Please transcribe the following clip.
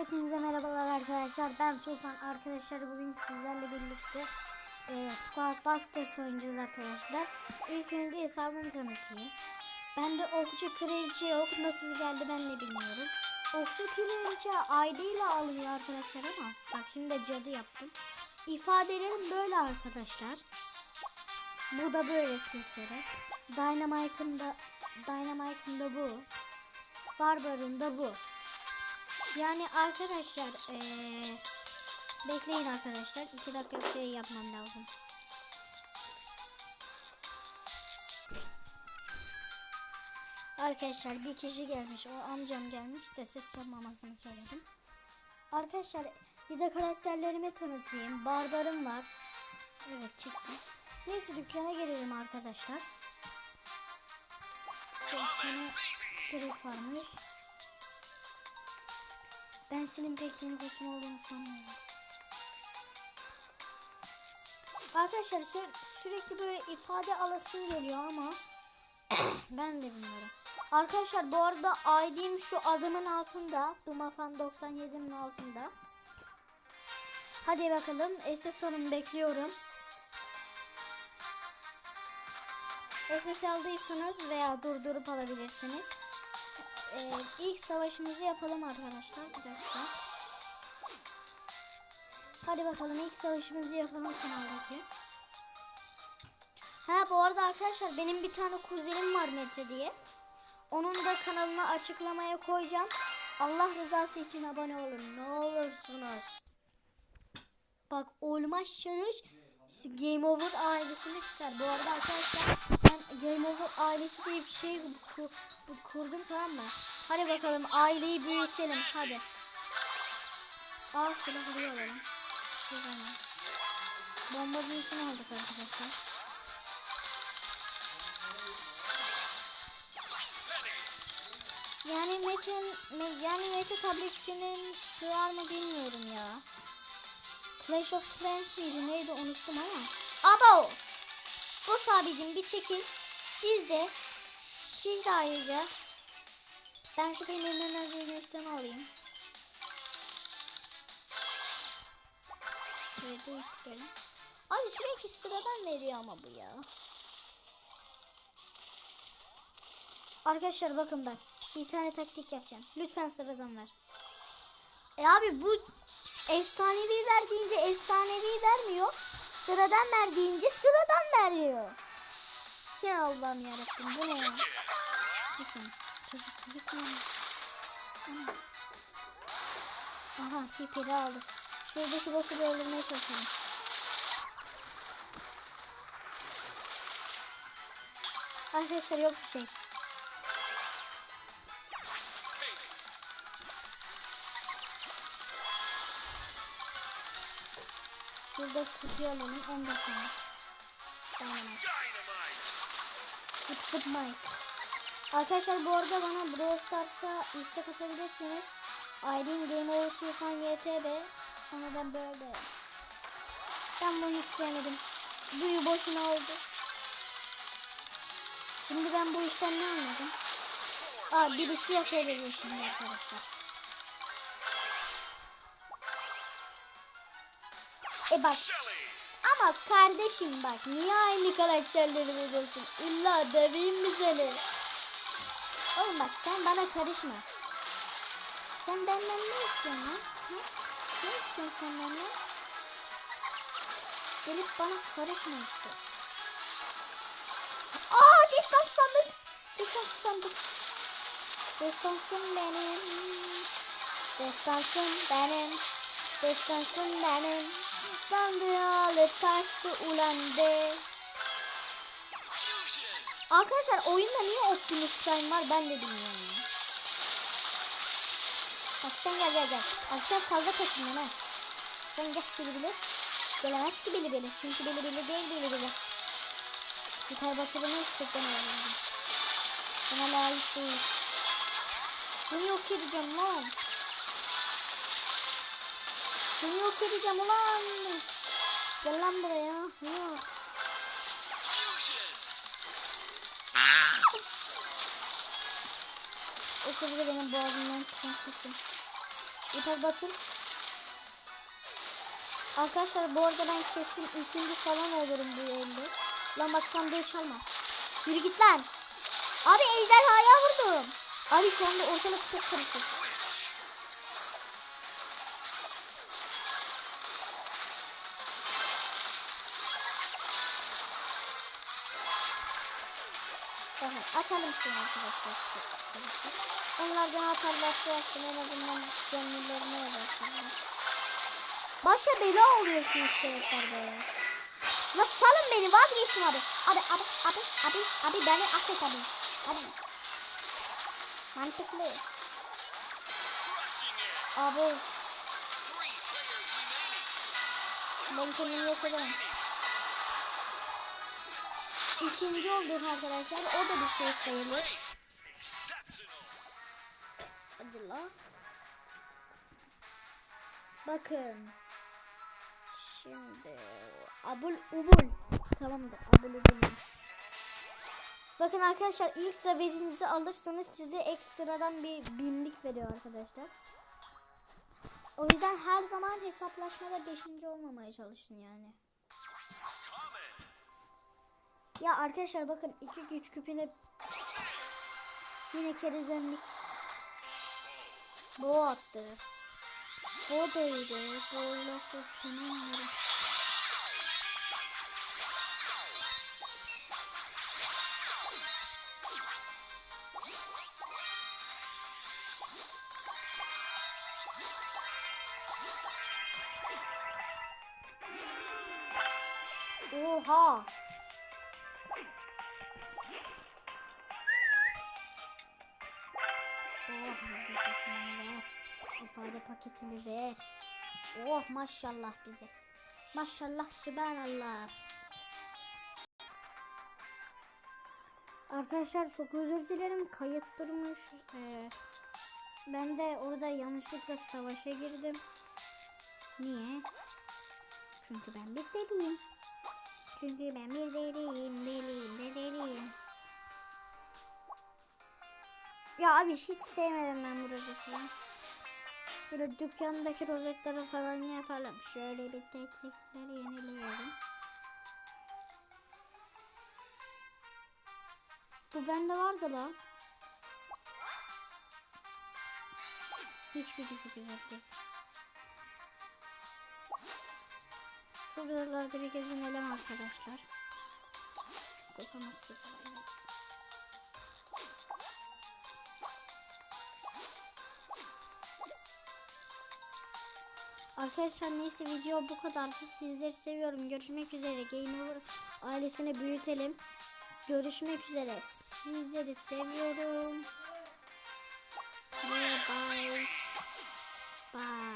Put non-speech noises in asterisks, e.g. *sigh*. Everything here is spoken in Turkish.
Hepinize merhabalar arkadaşlar. Ben Tufan. Arkadaşlar bugün sizlerle birlikte e, Squad Busters oynayacağız arkadaşlar. İlk önce hesabımı tanıtayım. Bende okçu kraliçe yok. Nasıl geldi ben de bilmiyorum. Okçu kraliçe ID ile alınıyor arkadaşlar ama bak şimdi de cadı yaptım. İfadelerim böyle arkadaşlar. Bu da böyle Türkçe'de. Dynamite'ın da Dynamite'ın da bu. Barbar'ın da bu. Yani arkadaşlar eee bekleyin arkadaşlar. iki dakika bir şey yapmam lazım. Arkadaşlar bir kişi gelmiş. O amcam gelmiş de ses yapmamasını söyledim. Arkadaşlar bir de karakterlerimi tanıtayım. Barbarım var. Evet çıktı. Neyse dükkana gelelim arkadaşlar. Dükkana grip varmış. Ben senin pek yeni kostüm olduğunu sanmıyorum. Arkadaşlar sü- sürekli böyle ifade alasım geliyor ama *coughs* ben de bilmiyorum. Arkadaşlar bu arada ID'm şu adımın altında. Dumafan 97'nin altında. Hadi bakalım. SS Hanım bekliyorum. SS aldıysanız veya durdurup alabilirsiniz. Ee, ilk savaşımızı yapalım arkadaşlar. Bir dakika. Hadi bakalım ilk savaşımızı yapalım kanaldaki. Ha bu arada arkadaşlar benim bir tane kuzenim var Mete diye. Onun da kanalına açıklamaya koyacağım. Allah rızası için abone olun. Ne olursunuz. Bak olmazsanız Game Over ailesini küser. Bu arada arkadaşlar ben Game Over ailesi diye bir şey ku- kurdum tamam mı? Hadi bakalım aileyi büyütelim hadi. Al silahı alalım. Şuradan. Bomba büyüsünü aldık arkadaşlar. Yani Metin, Me- yani Mete tabletinin sığar mı bilmiyorum ya. Clash of Clans miydi neydi unuttum ama. Abo! Boss abicim bir çekil. Siz de siz de ayrıca ben şu peynirlerin hazırlıklarını alayım. Şöyle değiştirelim. Abi sürekli sıradan veriyor ama bu ya. Arkadaşlar bakın ben bir tane taktik yapacağım. Lütfen sıradan ver. E abi bu efsanevi verdiğince efsanevi vermiyor. Sıradan verdiğince sıradan veriyor. Ya Allah'ım yarabbim bu ne ya? Bakın. Çocuk çocuk ne? Aha hiperi aldık. Şuradaki boss'u bir öldürmeye çalışalım. Arkadaşlar yok bir şey. Şurada kutuyu alalım. Ondan sonra. Dynamite. Zıp zıp. Arkadaşlar bu arada bana Brawl Stars'a istek atabilirsiniz. Aydın Game Over Tufan YTB. Ama ben böyle. Ben bunu hiç sevmedim. Büyü boşuna oldu. Şimdi ben bu işten ne anladım? Aa birisi yok ediyor şimdi arkadaşlar. E bak ama kardeşim bak niye aynı karakterleri veriyorsun? İlla döveyim mi seni? Oğlum bak sen bana karışma. Sen benden ne istiyorsun lan? Ne istiyorsun sen benden? Gelip bana karışma işte. Aa distans sandık. Distans sandık. Distansım benim. Distansım benim. Distansım benim. Sandığı alıp kaçtı ulan be. Arkadaşlar oyunda niye Optimus Prime var ben de bilmiyorum. Bak sen gel gel gel. Bak sen fazla kaçındın ha. Sen gel bili bili. Gelemez ki bili bili. Çünkü bili bili değil bili bili. Yukarı batırımı çekten öğrendim. Sana layık değil. Seni yok edeceğim lan. Seni yok edeceğim ulan. Gel lan buraya. Ya. O sırada benim boğazımdan çıkan sesim. İpek Batın. Arkadaşlar bu arada ben kesin üçüncü falan olurum bu elde. Lan bak sandığı çalma. Yürü git lan. Abi ejderhaya vurdum. Abi şu anda ortalık çok karışık. Atalım şunu arkadaşlar. Onlardan atarlarsa yapsın en azından gönüllerine ulaşırlar. Başa bela oluyorsun iskeletler be. La salın beni vazgeçtim abi. Abi abi abi abi abi beni affet abi. Abi. Mantıklı. Abi ben kendimi yok edemem. İkinci olduk arkadaşlar. O da bir şey sayılır. Hadi la. Bakın. Şimdi abul ubul. Tamamdır abul ubulmuş. Bakın arkadaşlar ilk zaferinizi alırsanız size ekstradan bir binlik veriyor arkadaşlar. O yüzden her zaman hesaplaşmada 5. olmamaya çalışın yani. Ya arkadaşlar bakın iki güç küpüne yine kerizenlik bu attı. Bu değildi. Bu lafı şunun Oha! Paketini ver. İfade paketini ver. Oh maşallah bize. Maşallah sübhanallah. Arkadaşlar çok özür dilerim. Kayıt durmuş. Ee, ben de orada yanlışlıkla savaşa girdim. Niye? Çünkü ben bir deliyim. Çünkü ben bir deliyim, deliyim, de deliyim. Ya abi hiç sevmedim ben bu rozeti. Böyle dükkandaki rozetleri falan yapalım. Şöyle bir teknikleri yenileyelim. Bu bende vardı lan. Hiçbirisi güzel değil. Şuralarda bir gezinelim arkadaşlar. Kopamaz sıfır evet. Arkadaşlar neyse video bu kadar. Sizleri seviyorum. Görüşmek üzere. Game Over ailesini büyütelim. Görüşmek üzere. Sizleri seviyorum. Bye bye. Bye.